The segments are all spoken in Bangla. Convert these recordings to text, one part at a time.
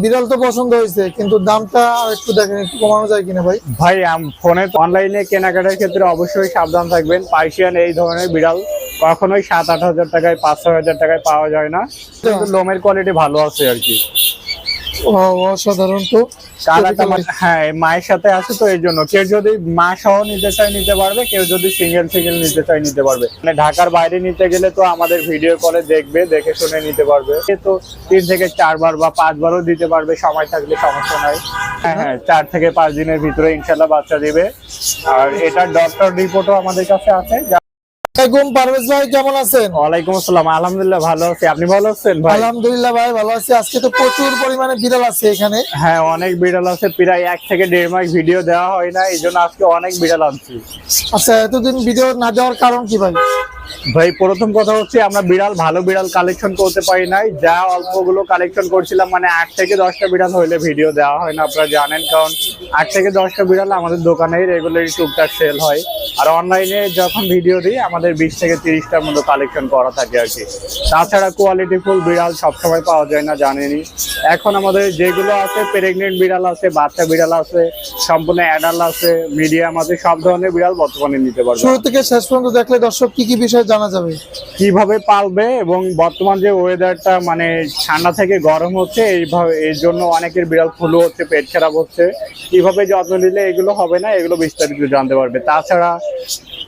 বিড়াল তো পছন্দ হয়েছে কিন্তু দামটা একটু দেখেন একটু কমানো যায় কিনা ভাই? ভাই আম- ফোনে অনলাইনে কেনাকাটার ক্ষেত্রে অবশ্যই সাবধান থাকবেন। পার্সিয়ান এই ধরনের বিড়াল কখনোই সাত আট হাজার টাকায় পাঁচ ছয় হাজার টাকায় পাওয়া যায় না। কিন্তু লোমের কোয়ালিটি ভালো আছে আর কি। ও, অসাধারণ তো। হ্যাঁ মায়ের সাথে আছে তো জন্য। কেউ যদি মা সহ নিতে চায় নিতে পারবে কেউ যদি সিঙ্গেল সিঙ্গেল নিতে চায় নিতে পারবে। মানে ঢাকার বাইরে নিতে গেলে তো আমাদের ভিডিও কলে দেখবে দেখে শুনে নিতে পারবে। তো তিন থেকে চারবার বা পাঁচবারও দিতে পারবে সময় থাকলে সমস্যা নাই। হ্যাঁ হ্যাঁ চার থেকে পাঁচ দিনের ভিতরে ইনশাল্লাহ বাচ্চা দিবে। আর এটার ডক্টর রিপোর্টও আমাদের কাছে আছে যা- পারভেজ ভাই কেমন আছেন? ওয়ালাইকুম আসসালাম আলহামদুলিল্লাহ ভালো আছি। আপনি ভালো আছেন ভাই? আলহামদুলিল্লাহ ভাই ভালো আছি। আজকে তো প্রচুর পরিমাণে বিড়াল আছে এখানে। হ্যাঁ অনেক বিড়াল আছে। প্রায় এক থেকে দেড় মাস ভিডিও দেওয়া হয় না এই জন্য আজকে অনেক বিড়াল আনছি। আচ্ছা এতদিন ভিডিও না দেওয়ার কারণ কি ভাই? ভাই, প্রথম কথা হচ্ছে আমরা বিড়াল, ভালো বিড়াল কালেকশন করতে পারি নাই। যা অল্পগুলো কালেকশন করছিলাম মানে আট থেকে দশটা বিড়াল হইলে ভিডিও দেওয়া হয় না, আপনারা জানেন। কারণ আট থেকে দশটা বিড়াল আমাদের দোকানে রেগুলারই টুকটাক সেল হয়। আর অনলাইনে যখন ভিডিও দিই, আমাদের বিশ থেকে তিরিশটার মতো কালেকশন করা থাকে আর কি। তাছাড়া কোয়ালিটি ফুল বিড়াল সবসময় পাওয়া যায় না, জানেনই। এখন আমাদের যেগুলো আছে প্রেগনেন্ট বিড়াল আছে, বাচ্চা বিড়াল আছে, সম্পূর্ণ অ্যাডাল আছে মিডিয়াম আছে, সব ধরনের বিড়াল বর্তমানে নিতে পারবে। শুরু থেকে শেষ পর্যন্ত দেখলে দর্শক কি কি বিষয় জানা যাবে। কীভাবে পালবে এবং বর্তমান যে ওয়েদারটা মানে ঠান্ডা থেকে গরম হচ্ছে, এইভাবে এর জন্য অনেকের বিড়াল ফুলু হচ্ছে, পেট খারাপ হচ্ছে। কীভাবে যত্ন নিলে এগুলো হবে না, এগুলো বিস্তারিত জানতে পারবে। তাছাড়া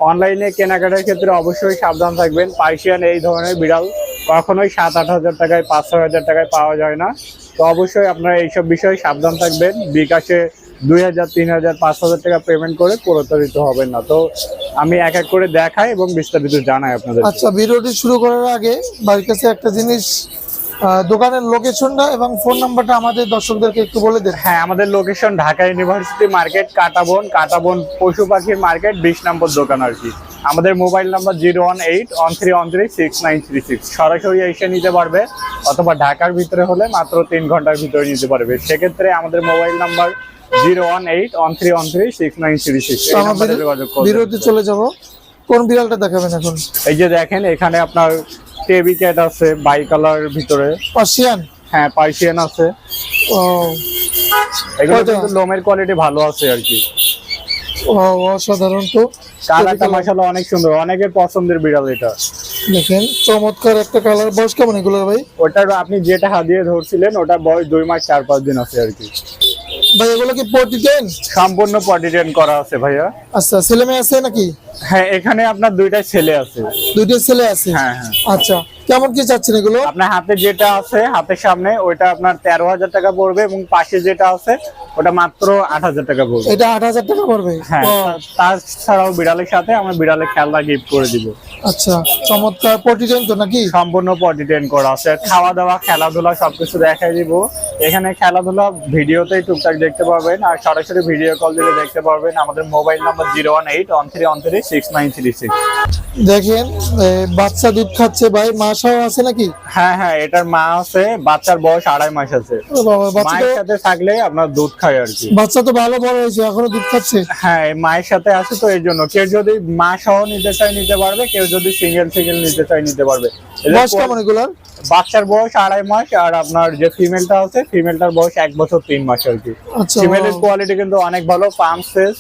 অনলাইনে কেনাকাটার ক্ষেত্রে অবশ্যই সাবধান থাকবেন। পার্সিয়ান এই ধরনের বিড়াল কখনোই সাত আট হাজার টাকায়, পাঁচ ছয় হাজার টাকায় পাওয়া যায় না। তো অবশ্যই আপনারা এইসব বিষয়ে সাবধান থাকবেন। বিকাশে দুই হাজার তিন হাজার পাঁচ হাজার টাকা পেমেন্ট করে প্রতারিত হবেন না। তো আমি এক এক করে দেখাই এবং বিস্তারিত জানাই আপনাদের। আচ্ছা ভিডিওটি শুরু করার আগে বাড়ির কাছে একটা জিনিস দোকানের লোকেশনটা এবং ফোন নাম্বারটা আমাদের দর্শকদেরকে একটু বলে দেন। হ্যাঁ আমাদের location Dhaka university market Katabon Katabon পশু পাখির মার্কেট বিশ নম্বর দোকান আর কি। আমাদের mobile number zero one eight one three one three six nine three six সরাসরি এসে নিতে পারবে অথবা ঢাকার ভিতরে হলে মাত্র তিন ঘণ্টার ভিতরে নিতে পারবে। সেক্ষেত্রে আমাদের mobile number zero one eight one three one three six nine three six. যোগাযোগ বিরতি চলে যাব। কোন বিড়ালটা দেখাবেন এখন? এই যে দেখেন এখানে আপনার টেবি ক্যাট আছে বাই কালার ভিতরে। পার্সিয়ান? হ্যাঁ পার্সিয়ান আছে। ও। এগুলো কিন্তু লোমের কোয়ালিটি ভালো আছে আর কি। ও অসাধারণ তো কালারটা মাশাআল্লাহ অনেক সুন্দর। অনেকের পছন্দের বিড়াল এটা। দেখেন চমৎকার একটা কালার। বয়স কেমন এগুলো ভাই? আপনি যেটা হাত দিয়ে ধরছিলেন ওটা বয়স দুই মাস চার পাঁচ দিন আছে আর কি। ভাই এগুলো কি পটি টেন সম্পূর্ণ পটিটেন করা আছে ভাইয়া। আচ্ছা ছেলে মেয়ে আছে নাকি? হ্যাঁ এখানে আপনার দুইটা ছেলে আছে। দুইটা ছেলে আছে? হ্যাঁ হ্যাঁ। আচ্ছা কেমন কি চাচ্ছেন এগুলো? আপনার হাতে যেটা আছে হাতের সামনে ওইটা আপনার তেরো হাজার টাকা পড়বে এবং পাশে যেটা আছে ওটা মাত্র আট হাজার টাকা পড়বে। এটা আট হাজার টাকা পড়বে? হ্যাঁ তাছাড়াও বিড়ালের সাথে আমরা বিড়ালের খেলনা গিফট করে দিব। আচ্ছা চমৎকার পটি তো নাকি? সম্পূর্ণ করা আছে। খাওয়া দাওয়া খেলাধুলা সবকিছু দেখাই দিব। এখানে খেলাধুলা টুকটাক দেখতে পারবেন আর সরাসরি ভিডিও কল দিলে দেখতে পারবেন আমাদের mobile number zero one eight one three one three six nine three six দেখেন বাচ্চা দুধ খাচ্ছে ভাই মাসাও আছে নাকি? হ্যাঁ হ্যাঁ এটার মা আছে বাচ্চার বয়স আড়াই মাস আছে। মায়ের সাথে থাকলে আপনার দুধ খায় আর কি। বাচ্চা তো ভালো বড় হয়েছে এখনও দুধ খাচ্ছে। হ্যাঁ মায়ের সাথে আছে তো এই জন্য। কেউ যদি মা সহ নিতে চায় নিতে পারবে কেউ যদি সিঙ্গেল সিঙ্গেল নিতে চাই নিতে পারবে। বয়স কেমন এগুলার? বাচ্চার বয়স আড়াই মাস আর আপনার যে ফিমেলটা আছে ফিমেলটার বয়স এক বছর তিন মাস আর কি। আচ্ছা। ফিমেলের কোয়ালিটি কিন্তু অনেক ভালো পাম্প ফেস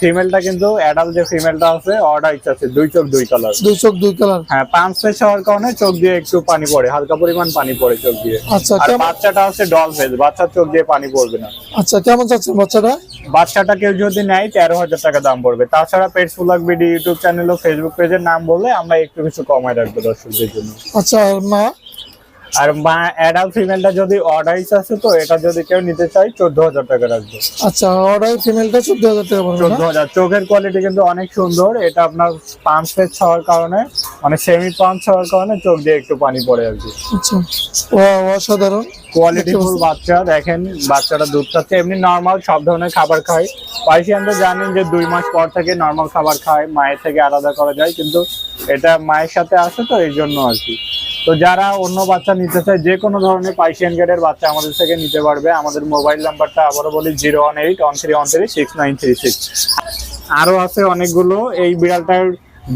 ফিমেলটা কিন্তু অ্যাডাল্ট যে ফিমেলটা আছে অর্ডার আছে। দুই চোখ দুই কালার দুই চোখ দুই কালার হ্যাঁ ফেস হওয়ার কারণে চোখ দিয়ে একটু পানি পড়ে। হালকা পরিমাণ পানি পড়ে চোখ দিয়ে। আচ্ছা আর বাচ্চাটা আছে ডল ফেস বাচ্চার চোখ দিয়ে পানি পড়বে না। আচ্ছা কেমন বাচ্চাটা? বাচ্চাটা কেউ যদি নেয় তেরো হাজার টাকা দাম পড়বে। তাছাড়া pets Pulak BD YouTube channel ও ফেসবুক পেজের নাম বললে আমরা একটু কিছু কমায় রাখব দর্শকদের জন্য। আচ্ছা মা? আর মা অ্যাডাল্ট ফিমেলটা যদি অর্ডাইস আছে তো এটা যদি কেউ নিতে চায় চোদ্দ হাজার টাকা রাখবে। আচ্ছা অর্ডার ফিমেলটা চোদ্দ হাজার টাকা পড়বে চোদ্দ না হাজার। চোখের কোয়ালিটি কিন্তু অনেক সুন্দর। এটা আপনার পাঁচ পেজ হওয়ার কারণে মানে সেমি পাঁচ হওয়ার কারণে চোখ দিয়ে একটু পানি পড়ে আর কি। আচ্ছা ও অসাধারণ। কোয়ালিটি ফুল বাচ্চা দেখেন বাচ্চাটা দুধ খাচ্ছে। এমনি নর্মাল সব ধরনের খাবার খায়। পার্সিয়ান তো জানেন যে দুই মাস পর থেকে নর্মাল খাবার খায়। মায়ের থেকে আলাদা করা যায় কিন্তু এটা মায়ের সাথে আসে তো এই জন্য আর কি। তো যারা অন্য বাচ্চা নিতে চায় যে কোনো ধরনের পাইশিয়ান গেটের বাচ্চা আমাদের থেকে নিতে পারবে। আমাদের মোবাইল নাম্বারটা আবারও বলি zero one eight one three one three six nine three six. আরও আছে অনেকগুলো। এই বিড়ালটার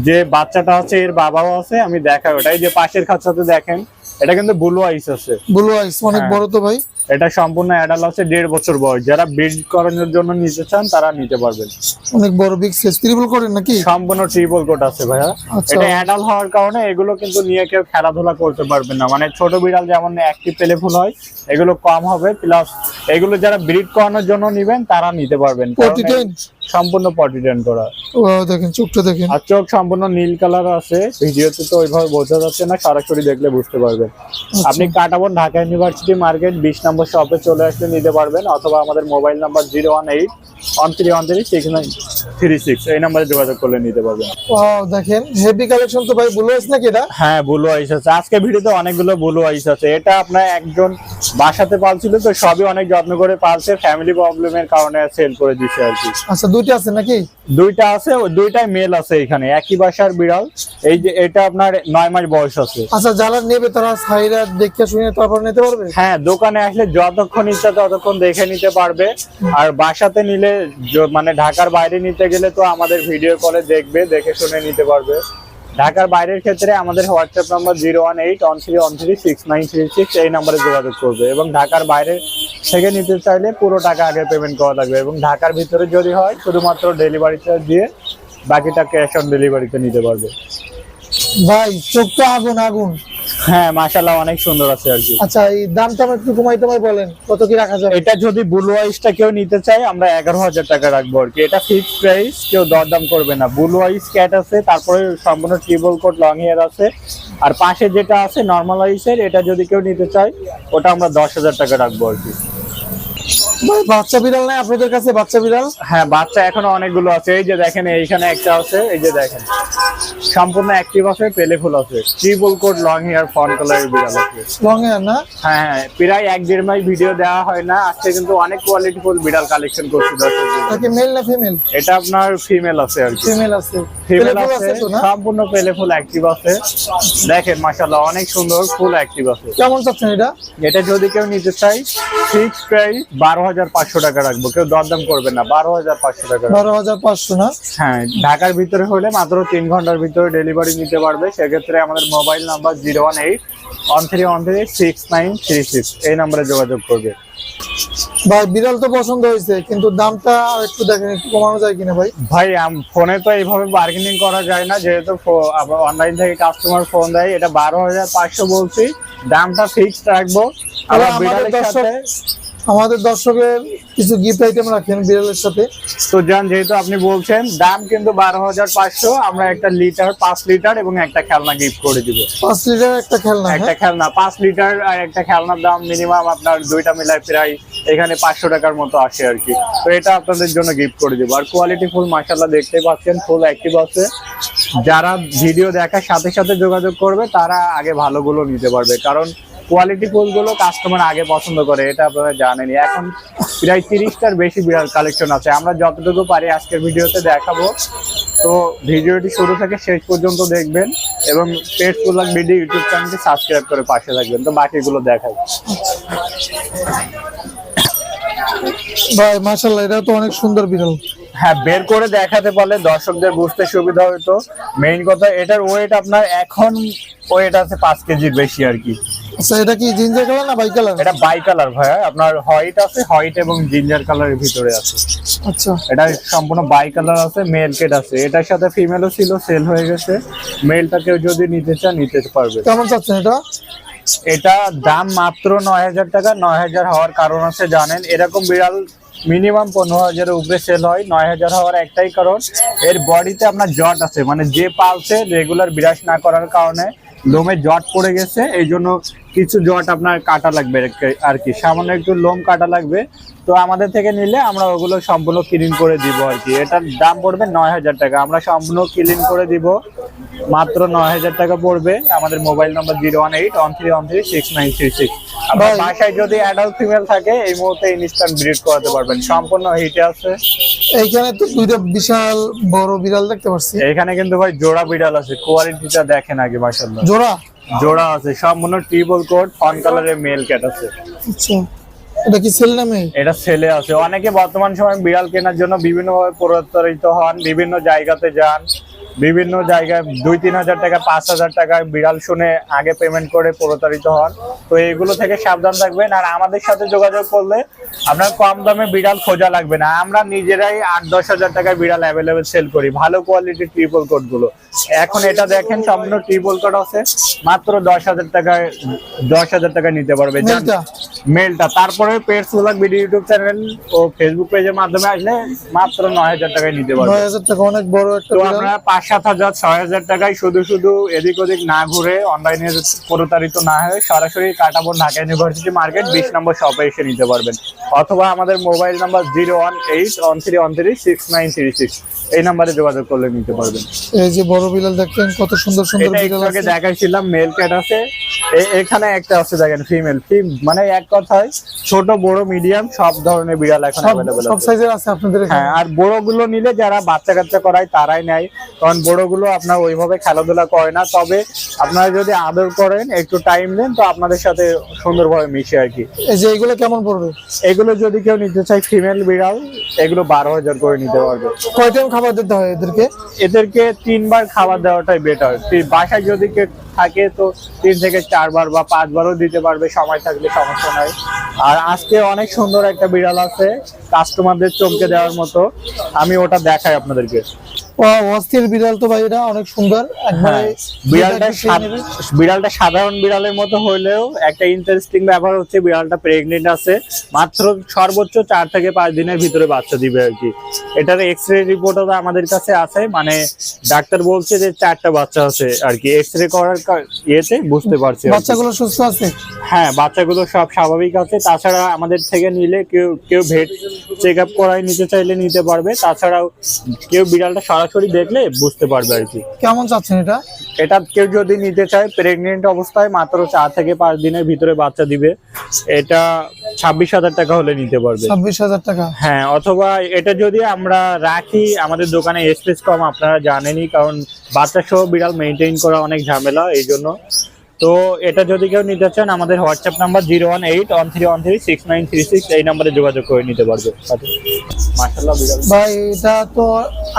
যে বাচ্চাটা আছে এর বাবাও আছে আমি দেখাই ওটাই। যে পাশের খাঁচাতে দেখেন এটা কিন্তু ব্লু আইস আছে। ব্লু আইস অনেক হ্যাঁ। বড় তো ভাই। এটা সম্পূর্ণ অ্যাডাল্ট আছে দেড় বছর বয়স। যারা ব্রিড করানোর জন্য নিতে চান তারা নিতে পারবেন। অনেক বড় বিগ সাইজ ত্রিপল করেন নাকি? সম্পূর্ণ ট্রিপল কোট আছে ভাইয়া। আচ্ছা। এটা অ্যাডাল্ট হওয়ার কারণে এগুলো কিন্তু নিয়ে কেউ খেলাধুলা করতে পারবে না। মানে ছোট বিড়াল যেমন অ্যাক্টিভ পেলে ফুল হয় এগুলো কম হবে। প্লাস এগুলো যারা ব্রিড করানোর জন্য নিবেন তারা নিতে পারবেন। সম্পূর্ণ পটি টেন করা। ও দেখেন চোখটা দেখেন। আর চোখ সম্পূর্ণ নীল কালার আছে। ভিডিওতে তো ওইভাবে বোঝা যাচ্ছে না সরাসরি দেখলে বুঝতে পারবেন। আচ্ছা। আপনি কাটাবন ঢাকা ইউনিভার্সিটি মার্কেট বিশ নম্বর শপে চলে আসলে নিতে পারবেন অথবা আমাদের mobile number zero one eight one three one three six nine three six এই নাম্বারে যোগাযোগ করলে নিতে পারবেন। ও দেখেন হেভি কালেকশন তো ভাই ব্লু আইস নাকি এটা? হ্যাঁ ব্লু আইস আছে। আজকে ভিডিওতে অনেকগুলো ব্লু আইস আছে। এটা আপনার একজন বাসাতে পালছিল তো সবই অনেক যত্ন করে পালছে। ফ্যামিলি প্রবলেমের কারণে সেল করে দিচ্ছে আর কি। আচ্ছা দুইটা আছে নাকি? দুইটা আছে দুইটাই মেল আছে এখানে। একই বাসার বিড়াল। এই যে এটা আপনার নয় মাস বয়স আছে। আচ্ছা যারা নেবে তারা সাইরা দেখে শুনে তারপর নিতে পারবে? হ্যাঁ দোকানে আসলে যতক্ষণ ইচ্ছা ততক্ষণ দেখে নিতে পারবে। আর বাসাতে নিলে মানে ঢাকার বাইরে নিতে গেলে তো আমাদের ভিডিও কলে দেখবে, দেখে শুনে নিতে পারবে। ঢাকার বাইরের ক্ষেত্রে আমাদের WhatsApp number zero one eight one three one three six nine three six এই নাম্বারে যোগাযোগ করবে। এবং ঢাকার বাইরে থেকে নিতে চাইলে পুরো টাকা আগে পেমেন্ট করা লাগবে। এবং ঢাকার ভিতরে যদি হয়, শুধুমাত্র ডেলিভারি চার্জ দিয়ে বাকিটা ক্যাশ অন ডেলিভারিতে নিতে পারবে। ভাই, চোখটা আগুন আগুন। হ্যাঁ মাশাআল্লাহ অনেক সুন্দর আছে আর কি। আচ্ছা এই দামটা একটু কমাইতে পার বলেন কত কি রাখা যাবে? এটা যদি ব্লু আইসটা কেউ নিতে চায় আমরা এগারো হাজার টাকা রাখব আর কি। এটা ফিক্সড প্রাইস কেউ দরদাম করবে না। ব্লু আইস ক্যাট আছে তারপরে সম্পূর্ণ ট্রিবল কোট লং ইয়ার আছে। আর পাশে যেটা আছে নর্মাল আইসের এটা যদি কেউ নিতে চায় ওটা আমরা দশ হাজার টাকা রাখব আর কি। বাচ্চা বিড়াল নাই আপনাদের কাছে? বাচ্চা বিড়াল? হ্যাঁ বাচ্চা এখনও অনেকগুলো আছে। এই যে দেখেন এইখানে একটা আছে। এই যে দেখেন সম্পূর্ণ অ্যাক্টিভ আছে পেলে ফুল আছে। Triple coat long hair fawn কালারের বিড়াল আছে। লং এর না? হ্যাঁ হ্যাঁ প্রায় এক দেড় মাস ভিডিও দেওয়া হয় না। আজকে কিন্তু অনেক কোয়ালিটি ফুল বিড়াল কালেকশন করছি দর্শকদের মেল না ফিমেল এটা আপনার ফিমেল আছে আর কি। ফিমেল আছে। ফিমেল আছে সম্পূর্ণ পেলে ফুল অ্যাক্টিভ আছে। দেখেন মাশাআল্লাহ অনেক সুন্দর ফুল অ্যাক্টিভ আছে। কেমন চাচ্ছেন এটা? এটা যদি কেউ নিতে চাই ফিক্স প্রাইস বারো হাজার পাঁচশো টাকা রাখব। কেউ দরদাম করবে না বারো হাজার পাঁচশো টাকা বারো হাজার পাঁচশো না? হ্যাঁ ঢাকার ভিতরে হলে মাত্র তিন ঘণ্টার ভিতরে ডেলিভারি নিতে পারবে। সেক্ষেত্রে আমাদের mobile number zero one eight one three one three six nine three six এই নাম্বারে যোগাযোগ করবে। ভাই বিড়াল তো পছন্দ হয়েছে কিন্তু দামটা একটু দেখেন একটু কমানো যায় কিনা ভাই? ভাই ফোনে তো এইভাবে বার্গেনিং করা যায় না যেহেতু অনলাইন থেকে কাস্টমার ফোন দেয়। এটা বারো হাজার পাঁচশো বলছি দামটা ফিক্সড রাখব। আবার বিড়ালের সাথে আমাদের দর্শকের কিছু গিফট আইটেম রাখেন বিড়ালের সাথে। তো যান যেহেতু আপনি বলছেন দাম কিন্তু বারো হাজার পাঁচশো আমরা একটা লিটার পাঁচ লিটার এবং একটা খেলনা গিফট করে দিব। পাঁচ লিটার একটা খেলনা একটা হ্যাঁ খেলনা পাঁচ লিটার আর একটা খেলনার দাম মিনিমাম আপনার দুইটা মিলায় প্রায় এখানে পাঁচশো টাকার মতো আসে আর কি। তো এটা আপনাদের জন্য গিফট করে দেবো। আর কোয়ালিটি ফুল মাসাল্লাহ দেখতে পাচ্ছেন ফুল অ্যাক্টিভ আছে। যারা ভিডিও দেখার সাথে সাথে যোগাযোগ করবে তারা আগে ভালোগুলো নিতে পারবে। কারণ কোয়ালিটি ফুলগুলো কাস্টমার আগে পছন্দ করে এটা আপনারা জানেনই। এখন প্রায় তিরিশটার বেশি বিড়াল কালেকশন আছে। আমরা যতটুকু পারি আজকের ভিডিওতে দেখাবো। তো ভিডিওটি শুরু থেকে শেষ পর্যন্ত দেখবেন এবং পেট পুলাক ভিডিও ইউটিউব চ্যানেলটি সাবস্ক্রাইব করে পাশে থাকবেন। তো বাকিগুলো দেখাই। ভাই মাশাল্লাহ এটা তো অনেক সুন্দর বিড়াল। হ্যাঁ বের করে দেখাতে পারলে দর্শকদের বুঝতে সুবিধা হতো। মেইন কথা এটার ওয়েট আপনার এখন ওয়েট আছে পাঁচ কেজির বেশি আর কি। আচ্ছা এটা কি জিঞ্জার কালার না বাই কালার এটা বাই কালার ভাইয়া আপনার হোয়াইট আছে হোয়াইট এবং জিঞ্জার কালারের ভিতরে আছে। আচ্ছা। এটা সম্পূর্ণ বাই কালার আছে মেল কেট আছে। এটার সাথে ফিমেলও ছিল সেল হয়ে গেছে। মেলটা কেউ যদি নিতে চান নিতে পারবে। কেমন চাচ্ছেন এটা? এটা দাম মাত্র নয় হাজার টাকা নয় হাজার হওয়ার কারণ আছে জানেন। এরকম বিড়াল মিনিমাম পনেরো হাজারের উপরে সেল হয়। নয় হাজার হওয়ার একটাই কারণ। এর বডিতে আপনার জট আছে। মানে যে পালছে রেগুলার বিরাজ না করার কারণে লোমে জট পড়ে গেছে। এই জন্য কিছু জট আপনার কাটা লাগবে আর কি সামান্য একটু লোম কাটা লাগবে। তো আমাদের থেকে নিলে আমরা ওগুলো সম্পূর্ণ ক্লিন করে দিব আর কি। এটার দাম পড়বে নয় হাজার টাকা। আমরা সম্পূর্ণ ক্লিন করে দিব। মাত্র নয় হাজার টাকা পড়বে। আমাদের মোবাইল নম্বর zero one eight one three one three six nine three six. আপনার বাসায় যদি অ্যাডাল্ট ফিমেল থাকে এই মুহূর্তে ইনস্ট্যান্ট ব্রিড করাতে পারবেন। সম্পূর্ণ হিটে আছে। এইখানে তো দুইটা বিশাল বড় বিড়াল দেখতে পাচ্ছি। এখানে কিন্তু ভাই জোড়া বিড়াল আছে। কোয়ালিটিটা দেখেন আগে মাসাল্লাহ জোড়া? জোড়া আছে সব মনে ট্রিপল কোট ফান কালারের মেল ক্যাট আছে। আচ্ছা এটা কি নামে এটা ছেলে আছে। অনেকে বর্তমান সময় বিড়াল কেনার জন্য বিভিন্ন ভাবে প্রতারিত হন বিভিন্ন জায়গাতে যান। বিভিন্ন জায়গায় দুই তিন হাজার টাকা পাঁচ হাজার টাকায় বিড়াল শুনে আগে পেমেন্ট করে প্রতারিত হন। তো এইগুলো থেকে সাবধান থাকবেন। আর আমাদের সাথে যোগাযোগ করলে আপনার কম দামে বিড়াল খোঁজা লাগবে না। আমরা নিজেরাই আট দশ হাজার টাকায় বিড়াল অ্যাভেলেবেল সেল করি। ভালো কোয়ালিটির ট্রিপল কোডগুলো। এখন এটা দেখেন সম্পূর্ণ ট্রিপল কোড আছে। মাত্র দশ হাজার টাকায় দশ হাজার টাকায় নিতে পারবে। মেলটা? তারপরে pets blog video YouTube channel ও ফেসবুক পেজের মাধ্যমে আসলে মাত্র নয় হাজার টাকায় নিতে পারবে। নয় হাজার টাকা অনেক বড় একটা পাঁচ সাত হাজার ছয় হাজার টাকায় শুধু শুধু এদিক ওদিক না ঘুরে অনলাইনে প্রতারিত না হয়ে সরাসরি কাটাবো ঢাকা ইউনিভার্সিটি মার্কেট বিশ নম্বর শপে এসে নিতে পারবেন। অথবা আমাদের mobile number zero one eight one three one three six nine three six এই নাম্বারে যোগাযোগ করলে নিতে পারবেন। এই যে বড় বিড়াল দেখেন কত সুন্দর সুন্দর বিড়াল আগে দেখাইছিলাম মেল ক্যাট আছে। এখানে একটা আছে দেখেন ফিমেল ফিম মানে এক কথায় ছোট বড় মিডিয়াম সব ধরনের বিড়াল এখন সব সাইজের আছে। আপনাদের হ্যাঁ আর বড়গুলো নিলে যারা বাচ্চা কাচ্চা করায় তারাই নেয়। কারণ বড়গুলো আপনার ওইভাবে খেলাধুলা করে না। তবে আপনারা যদি আদর করেন একটু টাইম দেন তো আপনাদের সাথে সুন্দরভাবে মিশে আর কি। এই যে এগুলো কেমন পড়বে? এগুলো যদি কেউ নিতে চায় ফিমেল বিড়াল এগুলো বারো হাজার করে নিতে পারবে। কয় টাইম খাবার দিতে হয় এদেরকে? এদেরকে তিনবার খাবার দেওয়াটাই বেটার বাসায় যদি কেউ থাকে তো তিন থেকে চারবার বা পাঁচবারও দিতে পারবে। সময় থাকলে সমস্যা নাই। আর আজকে অনেক সুন্দর একটা বিড়াল আছে কাস্টমারদের চমকে দেওয়ার মতো। আমি ওটা দেখাই আপনাদেরকে। অস্থির বিড়াল তো ভাই এটা অনেক সুন্দর। একবারে হ্যাঁ, বিড়ালটা সাধারণ বিড়ালের মতো হলেও একটা ইন্টারেস্টিং ব্যাপার হচ্ছে বিড়ালটা প্রেগনেন্ট আছে। মাত্র সর্বোচ্চ চার থেকে পাঁচ দিনের ভিতরে বাচ্চা দিবে আর কি। এটার এক্স রে রিপোর্টও আমাদের কাছে আছে মানে ডাক্তার বলছে যে চারটা বাচ্চা আছে আর কি। এক্স রে করার ইয়েতে বুঝতে পারছি বাচ্চাগুলো সুস্থ আছে? হ্যাঁ বাচ্চাগুলো সব স্বাভাবিক আছে। তাছাড়া আমাদের থেকে নিলে কেউ কেউ ভেট চেক আপ করাই নিতে চাইলে নিতে পারবে। তাছাড়াও কেউ বিড়ালটা সরাসরি দেখলে বুঝতে পারবে আর কি। কেমন চাচ্ছেন এটা? এটা কেউ যদি নিতে চায় প্রেগনেন্ট অবস্থায় মাত্র চার থেকে পাঁচ দিনের ভিতরে বাচ্চা দিবে। এটা ছাব্বিশ হাজার টাকা হলে নিতে পারবে। ছাব্বিশ হাজার টাকা? হ্যাঁ অথবা এটা যদি আমরা রাখি আমাদের দোকানে স্পেস কম আপনারা জানেনই কারণ বাচ্চা সহ বিড়াল মেনটেন করা অনেক ঝামেলা এই জন্য তো এটা যদি কেউ নিতে চান আমাদের WhatsApp number zero one eight one three one three six nine three six এই নাম্বারে যোগাযোগ করে নিতে পারবে। ভাই এটা তো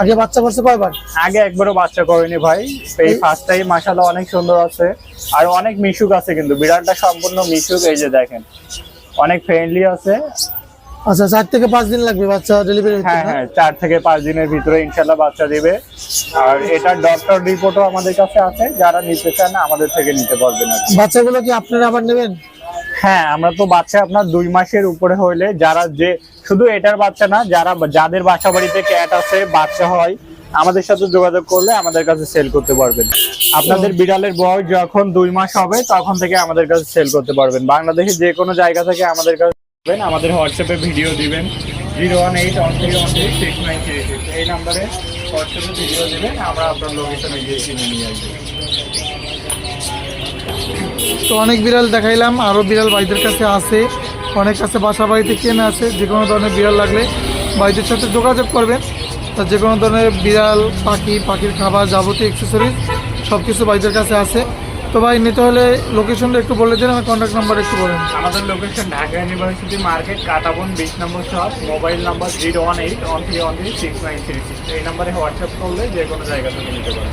আগে বাচ্চা করছে কয়বার? আগে একবারও বাচ্চা করেনি ভাই। এই ফার্স্ট টাইম মাশাআল্লাহ অনেক সুন্দর আছে। আর অনেক মিশুক আছে কিন্তু বিড়ালটা সম্পূর্ণ মিশুক এই যে দেখেন। অনেক ফ্রেন্ডলি আছে। আচ্ছা চার থেকে পাঁচ দিন লাগবে বাচ্চা ডেলিভারি হতে হ্যাঁ হ্যাঁ চার থেকে পাঁচ দিনের ভিতরে ইনশাল্লাহ বাচ্চা দিবে। আর এটার ডক্টর রিপোর্টও আমাদের কাছে আছে যারা নিতে চান আমাদের থেকে নিতে পারবেন বাচ্চাগুলো কি আপনারা আবার নেবেন? হ্যাঁ আমরা তো বাচ্চা আপনার দুই মাসের উপরে হইলে যারা যে শুধু এটার বাচ্চা না যারা যাদের বাসা বাড়িতে ক্যাট আছে বাচ্চা হয় আমাদের সাথে যোগাযোগ করলে আমাদের কাছে সেল করতে পারবেন। আপনাদের বিড়ালের বয়স যখন দুই মাস হবে তখন থেকে আমাদের কাছে সেল করতে পারবেন। বাংলাদেশের যে কোনো জায়গা থেকে আমাদের কাছে। আমাদের হোয়াটসঅ্যাপে ভিডিও দিবেন। Zero one eight, one three one three six nine three six এই নাম্বারে হোয়াটসঅ্যাপে ভিডিও দিবেন, আমরা আপনার লোকেশনে গিয়ে কিনে নিয়ে আসব। তো অনেক বিড়াল দেখাইলাম আরও বিড়াল ভাইদের কাছে আছে। অনেক কাছে বাসা বাড়িতে কেনা আছে, যে কোনো ধরনের বিড়াল লাগলে ভাইদের সাথে যোগাযোগ করবেন। তা যে কোনো ধরনের বিড়াল, পাখি, পাখির খাবার যাবতীয় অ্যাক্সেসরিজ সব কিছু ভাইদের কাছে আছে। তো ভাই, নিতে হলে লোকেশনটা একটু বলে দিন, আমার কন্ট্যাক্ট নাম্বার একটু বলেন আমাদের location Dhaka university market Katabon বিশ নম্বর shop mobile number zero one eight one three one three six nine three six এই নাম্বারে হোয়াটসঅ্যাপ করলে যে কোনো জায়গা থেকে নিতে পারেন